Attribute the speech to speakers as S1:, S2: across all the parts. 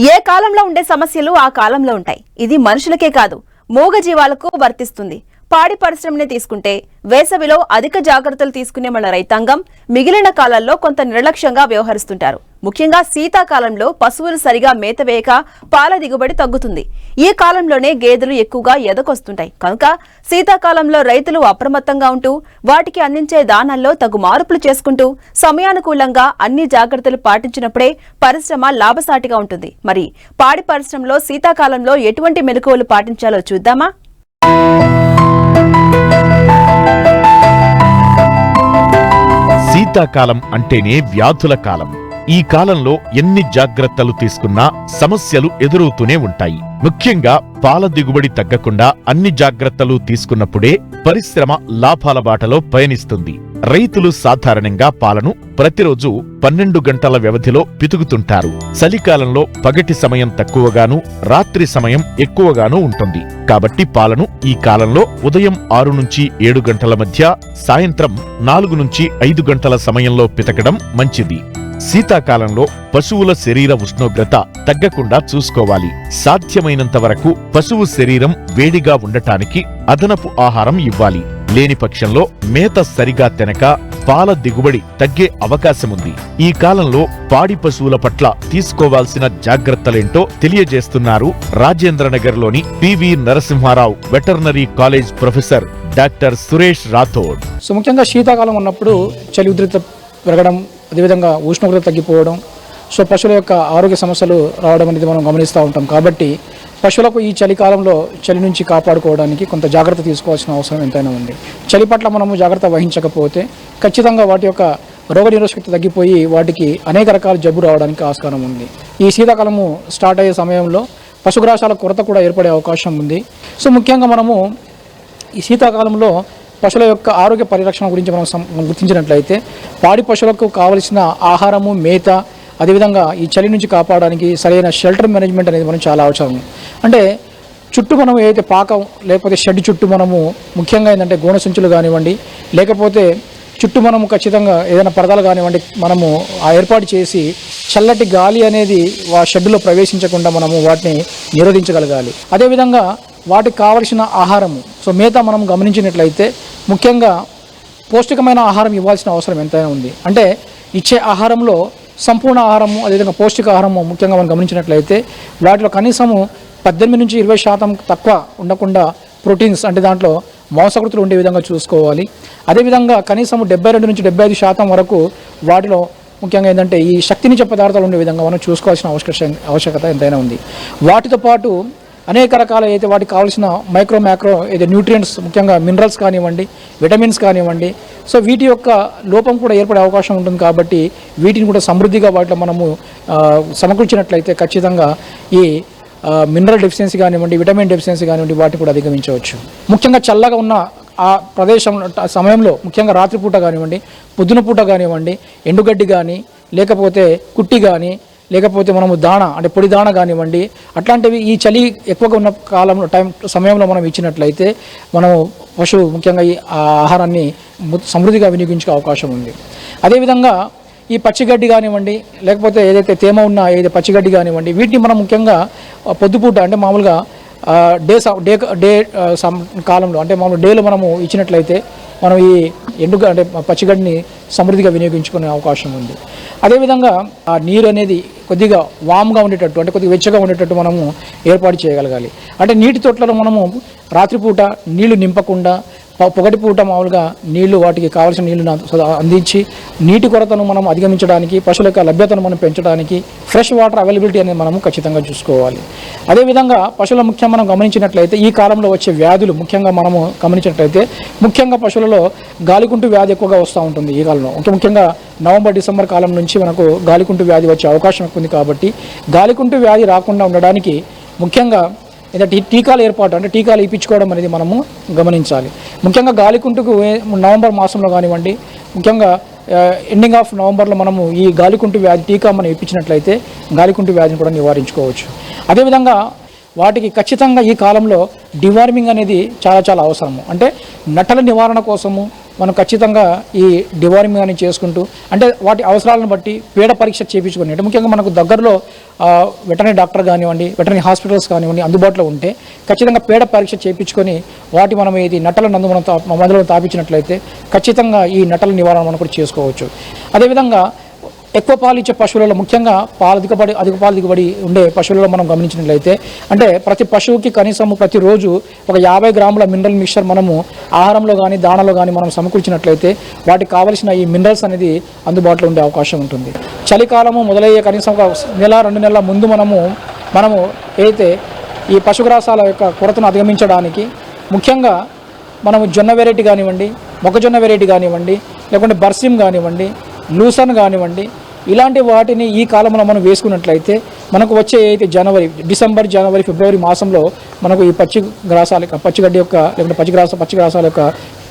S1: ఏ కాలంలో ఉండే సమస్యలు ఆ కాలంలో ఉంటాయి. ఇది మనుషులకే కాదు మూగ జీవాలకు వర్తిస్తుంది. పాడి పరిశ్రమని తీసుకుంటే వేసవిలో అధిక జాగ్రత్తలు తీసుకునే మన రైతాంగం మిగిలిన కాలాల్లో కొంత నిర్లక్ష్యంగా వ్యవహరిస్తుంటారు. ముఖ్యంగా శీతాకాలంలో పశువులు సరిగా మేత వేయక పాల దిగుబడి తగ్గుతుంది. ఈ కాలంలోనే గేదెలు ఎక్కువగా ఎదకొస్తుంటాయి కనుక శీతాకాలంలో రైతులు అప్రమత్తంగా ఉంటూ వాటికి అందించే దానాల్లో తగు మార్పులు చేసుకుంటూ సమయానుకూలంగా అన్ని జాగ్రత్తలు పాటించినప్పుడే పరిశ్రమ లాభసాటిగా ఉంటుంది. మరి పాడి పరిశ్రమలో శీతాకాలంలో ఎటువంటి మెలకువలు పాటించాలో చూద్దామా?
S2: శీతాకాలం అంటేనే వ్యాధుల కాలం. ఈ కాలంలో ఎన్ని జాగ్రత్తలు తీసుకున్నా సమస్యలు ఎదురవుతూనే ఉంటాయి. ముఖ్యంగా పాల దిగుబడి తగ్గకుండా అన్ని జాగ్రత్తలు తీసుకున్నప్పుడే పరిశ్రమ లాభాల బాటలో పయనిస్తుంది. రైతులు సాధారణంగా పాలను ప్రతిరోజు పన్నెండు గంటల వ్యవధిలో పితుకుతుంటారు. చలికాలంలో పగటి సమయం తక్కువగాను రాత్రి సమయం ఎక్కువగాను ఉంటుంది. కాబట్టి పాలను ఈ కాలంలో ఉదయం ఆరు నుంచి ఏడు గంటల మధ్య సాయంత్రం నాలుగు నుంచి ఐదు గంటల సమయంలో పితకడం మంచిది. శీతాకాలంలో పశువుల శరీర ఉష్ణోగ్రత తగ్గకుండా చూసుకోవాలి. సాధ్యమైనంత వరకు పశువు శరీరం వేడిగా ఉండటానికి అదనపు ఆహారం ఇవ్వాలి. లేని పక్షంలో మేత సరిగా తినక పాల దిగుబడి తగ్గే అవకాశముంది. ఈ కాలంలో పాడి పశువుల పట్ల తీసుకోవాల్సిన జాగ్రత్తలేంటో తెలియజేస్తున్నారు రాజేంద్రనగర్లోని PV Narasimha Rao veterinary college professor doctor Suresh Rathod.
S3: So ముఖ్యంగా శీతాకాలం ఉన్నప్పుడు చలి ఉధృత పెరగడం అదేవిధంగా ఉష్ణోగ్రత తగ్గిపోవడం. సో పశువుల యొక్క ఆరోగ్య సమస్యలు రావడం అనేది మనం గమనిస్తూ ఉంటాం. కాబట్టి పశువులకు ఈ చలికాలంలో చలి నుంచి కాపాడుకోవడానికి కొంత జాగ్రత్త తీసుకోవాల్సిన అవసరం ఎంతైనా ఉంది. చలి పట్ల మనము జాగ్రత్త వహించకపోతే ఖచ్చితంగా వాటి యొక్క రోగనిరోధకత తగ్గిపోయి వాటికి అనేక రకాల జబ్బు రావడానికి ఆస్కారం ఉంది. ఈ శీతాకాలము స్టార్ట్ అయ్యే సమయంలో పశుగ్రాసాల కొరత కూడా ఏర్పడే అవకాశం ఉంది. సో ముఖ్యంగా మనము ఈ శీతాకాలంలో పశువుల యొక్క ఆరోగ్య పరిరక్షణ గురించి మనం గుర్తించినట్లయితే పాడి పశువులకు కావలసిన ఆహారము మేత అదేవిధంగా ఈ చలి నుంచి కాపాడడానికి సరైన షెల్టర్ మేనేజ్మెంట్ అనేది మనం చాలా అవసరం. అంటే చుట్టూ మనం ఏదైతే పాకం లేకపోతే షెడ్ చుట్టూ మనము ముఖ్యంగా ఏంటంటే గోణ సంచులు కానివ్వండి లేకపోతే చుట్టూ మనము ఖచ్చితంగా ఏదైనా పరదాలు కానివ్వండి మనము ఆ ఏర్పాటు చేసి చల్లటి గాలి అనేది ఆ షెడ్డులో ప్రవేశించకుండా మనము వాటిని నిరోధించగలగాలి. అదేవిధంగా వాటికి కావలసిన ఆహారము. సో మిగతా మనం గమనించినట్లయితే ముఖ్యంగా పౌష్టికమైన ఆహారం ఇవ్వాల్సిన అవసరం ఎంతైనా ఉంది. అంటే ఇచ్చే ఆహారంలో సంపూర్ణ ఆహారము అదేవిధంగా పౌష్టిక ఆహారము ముఖ్యంగా మనం గమనించినట్లయితే వాటిలో కనీసము పద్దెనిమిది నుంచి ఇరవై శాతం తక్కువ ఉండకుండా ప్రోటీన్స్ అంటే దాంట్లో మాంసకృతులు ఉండే విధంగా చూసుకోవాలి. అదేవిధంగా కనీసం డెబ్బై రెండు నుంచి డెబ్బై ఐదు శాతం వరకు వాటిలో ముఖ్యంగా ఏంటంటే ఈ శక్తినిచ్చే పదార్థాలు ఉండే విధంగా మనం చూసుకోవాల్సిన ఆవశ్యక ఆవశ్యకత ఎంతైనా ఉంది. వాటితో పాటు అనేక రకాల అయితే వాటికి కావాల్సిన మైక్రో మ్యాక్రో అయితే న్యూట్రియంట్స్ ముఖ్యంగా మినరల్స్ కానివ్వండి విటమిన్స్ కానివ్వండి సో వీటి యొక్క లోపం కూడా ఏర్పడే అవకాశం ఉంటుంది కాబట్టి వీటిని కూడా సమృద్ధిగా వాటిలో మనము సమకూర్చినట్లయితే ఖచ్చితంగా ఈ మినరల్ డెఫిషియన్సీ కానివ్వండి విటమిన్ డెఫిషియన్సీ కానివ్వండి వాటిని కూడా అధిగమించవచ్చు. ముఖ్యంగా చల్లగా ఉన్న ఆ ప్రదేశం ఆ సమయంలో ముఖ్యంగా రాత్రిపూట కానివ్వండి పొద్దున పూట కానివ్వండి ఎండుగడ్డి కానీ లేకపోతే కుట్టి కానీ లేకపోతే మనము దాణ అంటే పొడి దాణ కానివ్వండి అట్లాంటివి ఈ చలి ఎక్కువగా ఉన్న కాలంలో టైం సమయంలో మనం ఇచ్చినట్లయితే మనము పశువు ముఖ్యంగా ఈ ఆహారాన్ని సమృద్ధిగా వినియోగించే అవకాశం ఉంది. అదేవిధంగా ఈ పచ్చిగడ్డి కానివ్వండి లేకపోతే ఏదైతే తేమ ఉన్న ఏదైతే పచ్చిగడ్డి కానివ్వండి వీటిని మనం ముఖ్యంగా పొద్దుపూట అంటే మామూలుగా డే డే డే ఆ, కాలంలో అంటే మామూలు డేలో మనము ఇచ్చినట్లయితే మనం ఈ ఎండుగా అంటే పచ్చిగడ్డిని సమృద్ధిగా వినియోగించుకునే అవకాశం ఉంది. అదేవిధంగా ఆ నీరు అనేది కొద్దిగా వామ్గా ఉండేటట్టు అంటే కొద్దిగా వెచ్చగా ఉండేటట్టు మనము ఏర్పాటు చేయగలగాలి. అంటే నీటి తొట్లలో మనము రాత్రిపూట నీళ్ళు నింపకుండా పొగటి పూట మామూలుగా నీళ్ళు వాటికి కావాల్సిన నీళ్ళను అందించి నీటి కొరతను మనం అధిగమించడానికి పశువుల యొక్క లభ్యతను మనం పెంచడానికి ఫ్రెష్ వాటర్ అవైలబిలిటీ అనేది మనము ఖచ్చితంగా చూసుకోవాలి. అదేవిధంగా పశువుల ముఖ్యం మనం గమనించినట్లయితే ఈ కాలంలో వచ్చే వ్యాధులు ముఖ్యంగా మనము గమనించినట్లయితే ముఖ్యంగా పశువులలో గాలికుంటు వ్యాధి ఎక్కువగా వస్తూ ఉంటుంది ఈ కాలంలో. ముఖ్య- ముఖ్యంగా నవంబర్ డిసెంబర్ కాలం నుంచి మనకు గాలికుంటు వ్యాధి వచ్చే అవకాశం ఎక్కువ ఉంది కాబట్టి గాలికుంటు వ్యాధి రాకుండా ఉండడానికి ముఖ్యంగా లేదా టీ- ఏర్పాటు అంటే టీకాలు ఇప్పించుకోవడం అనేది మనము గమనించాలి. ముఖ్యంగా గాలికుంటుకు నవంబర్ మాసంలో కానివ్వండి ముఖ్యంగా ఎండింగ్ ఆఫ్ నవంబర్లో మనము ఈ గాలికుంటు వ్యాధి టీకా మనం ఇప్పించినట్లయితే గాలికుంటు వ్యాధిని కూడా నివారించుకోవచ్చు. అదేవిధంగా వాటికి ఖచ్చితంగా ఈ కాలంలో డివార్మింగ్ అనేది చాలా చాలా అవసరము. అంటే నటల నివారణ కోసము మనం ఖచ్చితంగా ఈ డివార్మింగ్ అని చేసుకుంటూ అంటే వాటి అవసరాలను బట్టి పీడ పరీక్ష చేయించుకొని అంటే ముఖ్యంగా మనకు దగ్గరలో వెటనరీ డాక్టర్ కానివ్వండి వెటనరీ హాస్పిటల్స్ కానివ్వండి అందుబాటులో ఉంటే ఖచ్చితంగా పీడ పరీక్ష చేయించుకొని వాటి మనం ఇది నటల నందు మనం తా- మందులను తాపించినట్లయితే ఖచ్చితంగా ఈ నటల నివారణ మనం కూడా చేసుకోవచ్చు. అదేవిధంగా ఎక్కువ పాలు ఇచ్చే పశువులలో ముఖ్యంగా పాలు దిగుబడి అధిక పాలు దిగుబడి ఉండే పశువులలో మనం గమనించినట్లయితే అంటే ప్రతి పశువుకి కనీసం ప్రతిరోజు ఒక యాభై గ్రాముల మినరల్ మిక్చర్ మనము ఆహారంలో కానీ దాణలో కానీ మనం సమకూర్చినట్లయితే వాటికి కావలసిన ఈ మినరల్స్ అనేది అందుబాటులో ఉండే అవకాశం ఉంటుంది. చలికాలము మొదలయ్యే కనీసం ఒక నెల రెండు నెలల ముందు మనము మనము అయితే ఈ పశుగ్రాసాల యొక్క కొరతను అధిగమించడానికి ముఖ్యంగా మనము జొన్న వెరైటీ కానివ్వండి మొక్కజొన్న వెరైటీ కానివ్వండి లేకుంటే బర్సిం కానివ్వండి లూసన్ కానివ్వండి ఇలాంటి వాటిని ఈ కాలంలో మనం వేసుకున్నట్లయితే మనకు వచ్చే అయితే జనవరి డిసెంబర్ జనవరి ఫిబ్రవరి మాసంలో మనకు ఈ పచ్చి గ్రాసాల యొక్క పచ్చిగడ్డి యొక్క లేకుంటే పచ్చి గ్రాస పచ్చి గ్రాసాల యొక్క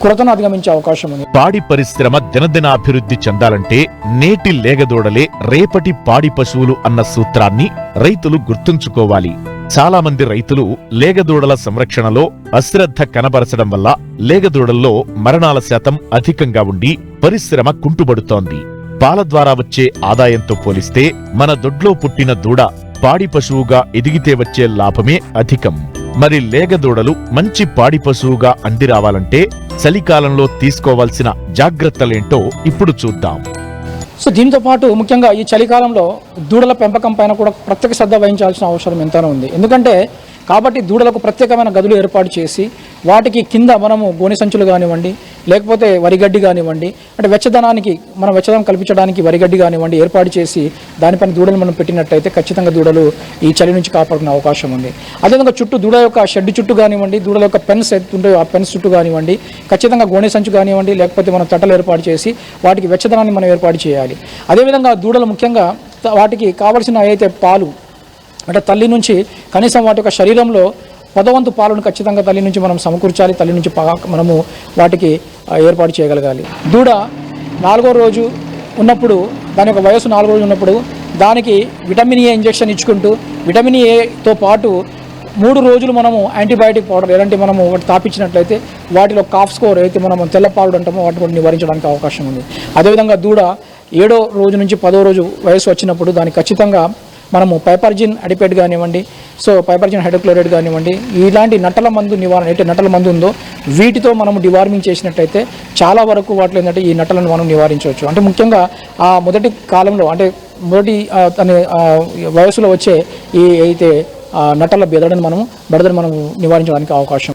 S3: కొరతను అధిగమించే అవకాశం ఉంది.
S2: పాడి పరిశ్రమ దినదినాభివృద్ధి చెందాలంటే నేటి లేగదూడలే రేపటి పాడి పశువులు అన్న సూత్రాన్ని రైతులు గుర్తుంచుకోవాలి. చాలా మంది రైతులు లేగదూడల సంరక్షణలో అశ్రద్ధ కనబరచడం వల్ల లేగదూడల్లో మరణాల శాతం అధికంగా ఉండి పరిశ్రమ కుంటుబడుతోంది. పాల ద్వారా వచ్చే ఆదాయంతో పోలిస్తే మన దొడ్లో పుట్టిన దూడ పాడి పశువుగా ఎదిగితే వచ్చే లాభమే అధికం. మరి లేగదూడలు మంచి పాడి పశువుగా అందిరావాలంటే చలికాలంలో తీసుకోవాల్సిన జాగ్రత్తలేంటో ఇప్పుడు చూద్దాం.
S3: సో దీంతో పాటు ముఖ్యంగా ఈ చలికాలంలో దూడల పెంపకం పైన కూడా ప్రత్యేక శ్రద్ధ వహించాల్సిన అవసరం ఎంతైనా ఉంది. ఎందుకంటే కాబట్టి దూడలకు ప్రత్యేకమైన గదులు ఏర్పాటు చేసి వాటికి కింద మనము గోనె సంచులు కానివ్వండి లేకపోతే వరిగడ్డి కానివ్వండి అంటే వెచ్చదనానికి మనం వెచ్చదనం కల్పించడానికి వరిగడ్డి కానివ్వండి ఏర్పాటు చేసి దానిపైన దూడలు మనం పెట్టినట్టయితే ఖచ్చితంగా దూడలు ఈ చలి నుంచి కాపాడుకునే అవకాశం ఉంది. అదేవిధంగా చుట్టూ దూడ యొక్క షెడ్ చుట్టూ కానివ్వండి దూడల యొక్క పెన్స్ ఎత్తుంటాయో ఆ పెన్స్ చుట్టూ కానివ్వండి ఖచ్చితంగా గోనె సంచు కానివ్వండి లేకపోతే మనం తట్టలు ఏర్పాటు చేసి వాటికి వెచ్చదనాన్ని మనం ఏర్పాటు చేయాలి. అదేవిధంగా దూడలు ముఖ్యంగా వాటికి కావలసిన అయితే పాలు అంటే తల్లి నుంచి కనీసం వాటి యొక్క శరీరంలో పదవంతు పాలను ఖచ్చితంగా తల్లి నుంచి మనం సమకూర్చాలి తల్లి నుంచి మనము వాటికి ఏర్పాటు చేయగలగాలి. దూడ నాలుగో రోజు ఉన్నప్పుడు దాని యొక్క వయసు నాలుగో రోజు ఉన్నప్పుడు దానికి విటమిన్ ఏ ఇంజెక్షన్ ఇచ్చుకుంటూ విటమిన్ ఏతో పాటు మూడు రోజులు మనము యాంటీబయాటిక్ పౌడర్ ఎలాంటి మనము ఒకటి తాపించినట్లయితే వాటిలో కాఫ్ స్కోర్ అయితే మనం తెల్లపాడు అంటామో వాటిని కూడా నివారించడానికి అవకాశం ఉంది. అదేవిధంగా దూడ ఏడో రోజు నుంచి పదో రోజు వయసు వచ్చినప్పుడు దానికి ఖచ్చితంగా మనము పైపర్జిన్ అడిపేట్ కానివ్వండి సో పైపర్జిన్ హైడ్రోక్లోరైడ్ కానివ్వండి ఇలాంటి నట్టల మందు నివారణ ఏంటి నట్టల మందు ఉందో వీటితో మనము డివార్మింగ్ చేసినట్టయితే చాలా వరకు వాటిలో ఏంటంటే ఈ నట్టలను మనం నివారించవచ్చు. అంటే ముఖ్యంగా ఆ మొదటి కాలంలో అంటే మొదటి తన వయసులో వచ్చే ఈ అయితే నటల నట్టల బెదడని మనము బెడదని మనం నివారించడానికి అవకాశం.